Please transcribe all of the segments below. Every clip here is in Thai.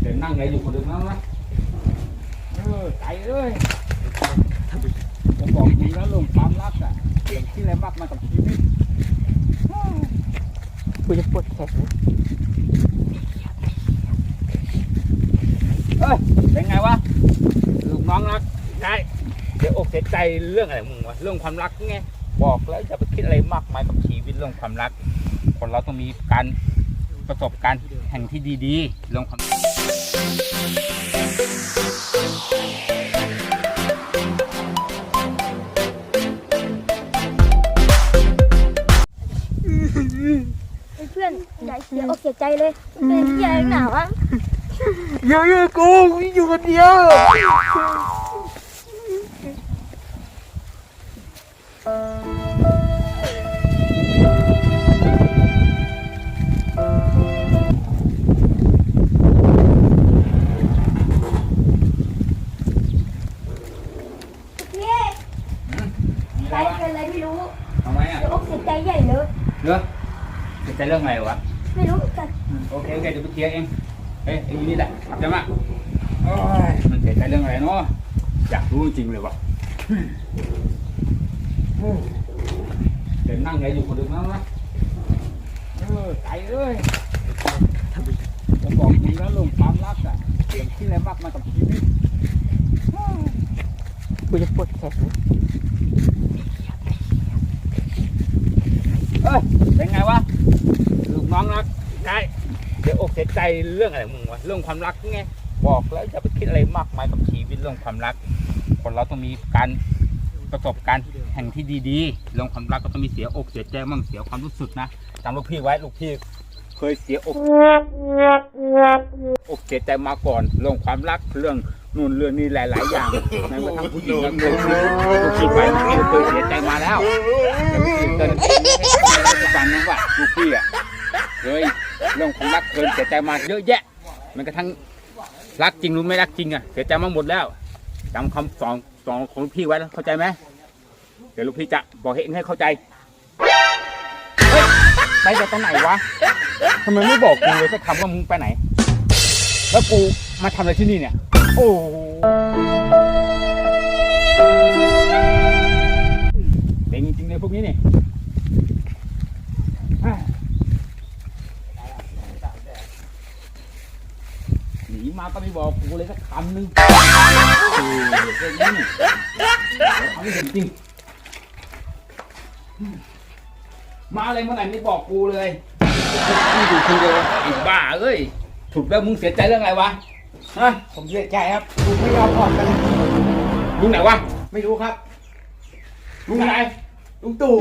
เดี๋ยวนั่งอะไรอยู่คนเดียวนั่งนะเออใจเอ้ยผมบอกจริงแล้วเรื่องความรักอะเรื่องที่อะไรมากมากับชีวิตกูจะปวดแขนเอ้ยเป็นไงวะลูกน้องรักใช่เดี๋ยวอกเสียใจเรื่องอะไรมึงวะเรื่องความรักไงบอกแล้วอย่าไปคิดอะไรมากมายกับชีวิตเรื่องความรัก คนเราต้องมีการ ประสบการณ์แห่งที่ดีๆเรื่องความเพื่อนอย่าเสียอกเสียใจเลยเป็นที่อะไรหนาวะเยอะๆกูกูอยู่คนเดียว ไรไม่รู้ทำไมอะเสียอกเสียใจใหญ่เลยเรื่องเสียใจเรื่องอะไรวะ ไม่รู้เหมือนกัน โอเคโอเคเดี๋ยวไปเคลียร์เองเฮ้ยไอ้นี่แหละขับจะมาโอ้ยมันเสียใจเรื่องอะไรเนาะอยากรู้จริงเลยวะเดี๋ยวนั่งอะไรอยู่คนเดียวนั่งนะเออใจเอ้ยผมบอกจริงแล้วเรื่องความรักอะเรื่องที่อะไรมากมากับชีวิตกูจะปวดแขน เอ้ยเป็นไงวะลูกน้องรักใช่เดี๋ยวอกเสียใจเรื่องอะไรมึงวะเรื่องความรักไงบอกแล้วอย่าไปคิดอะไรมากมายกับชีวิตเรื่องความรัก คนเราต้องมีการประสบการณ์แห่งที่ดีๆเรื่องความรักก็ต้องมีเสียอกเสียใจมั่งเสียความรู้สึกนะจำลูกพี่ไว้ลูกพี่เคยเสียอกอกเสียใจมาก่อนเรื่องความรักเรื่องนู่นเรื่องนี้หลาย ๆ อย่างแม้กระทั่งผู้หญิงก็เคยเสียลูกพี่ไปเคยเสียใจมาแล้วเตือนให้ฟังนะว่าลูก พี่อะเคยเรื่องความรักเคยเสียใจมาเยอะแยะ มันกระทั่งรักจริงหรือไม่รักจริงอะเสียใจมาหมดแล้วจำคำสอนสอนของลูกพี่ไว้นะเข้าใจไหมเดี๋ยวลูกพี่จะบอกให้เองให้เข้าใจเฮ้ยไปแต่ตอนไหนวะทำไมไม่บอกกูเลยสักคำว่ามึงไปไหน แล้วกูมาทำอะไรที่นี่เนี่ย โอ้เด็งจริงๆเลยพวกนี้นี่อะห นีมาก็ไม่บอกกูเลยสักคำหนึงโอ้โหเรื่องนี้นี่ทำให้เห็นจริง มาอะไรเมื่อไหร่ไม่บอกกูเลยมึงอยู่คนเดียวไอ้บ้าเอ้ยถูกแล้วมึงเสียใจเรื่องอะไรวะฮะผมเสียใจครับกูไม่ยอมผ่อนกันลุงไหนวะไม่รู้ครับลุงไหนลุงตู่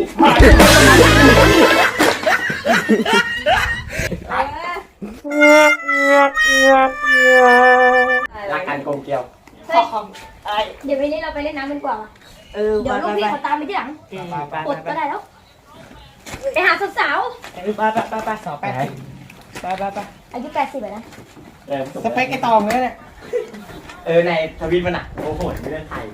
เฮ้ยเดี๋ยววันนี้เราไปเล่นน้ำกันกว่าเออเดี๋ยวลูกพี่เขาตามไปที่หลังไปอดก็ได้แล้ว ไปหาสาวไปไปไปไปสอบแปดสิบไปไปไปๆอายุแปดสิบนะสเปคไอ้ตองเลยเนี่ยเออในทวิตมันอะโอ้โหไม่ได้ไทย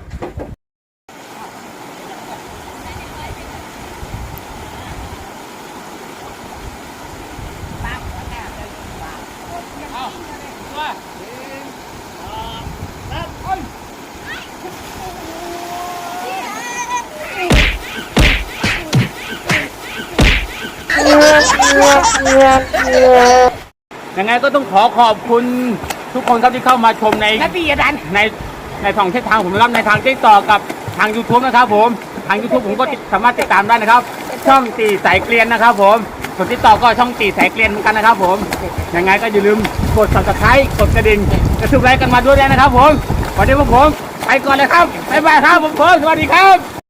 ยังไงก็ต้องขอขอบคุณทุกคนครับที่เข้ามาชมในนักปียดัน ในในสองเส้นทางผมนะครับในทางที่ต่อกับทาง YouTube นะครับผม ทาง YouTube ผมก็ติดสามารถติดตามได้นะครับ ช่องตีสายเกลียนนะครับผมส่วนที่ต่อก็ช่องตีสายเกลียนเหมือนกันนะครับผม ยังไงก็อย่าลืมกด subscribe กดกระดิ่งกระทุกไลค์กันมาด้วยนะครับผม วันนี้พวกผมไปก่อนเลยครับ บ๊ายบายครับผมผมสวัสดีครับ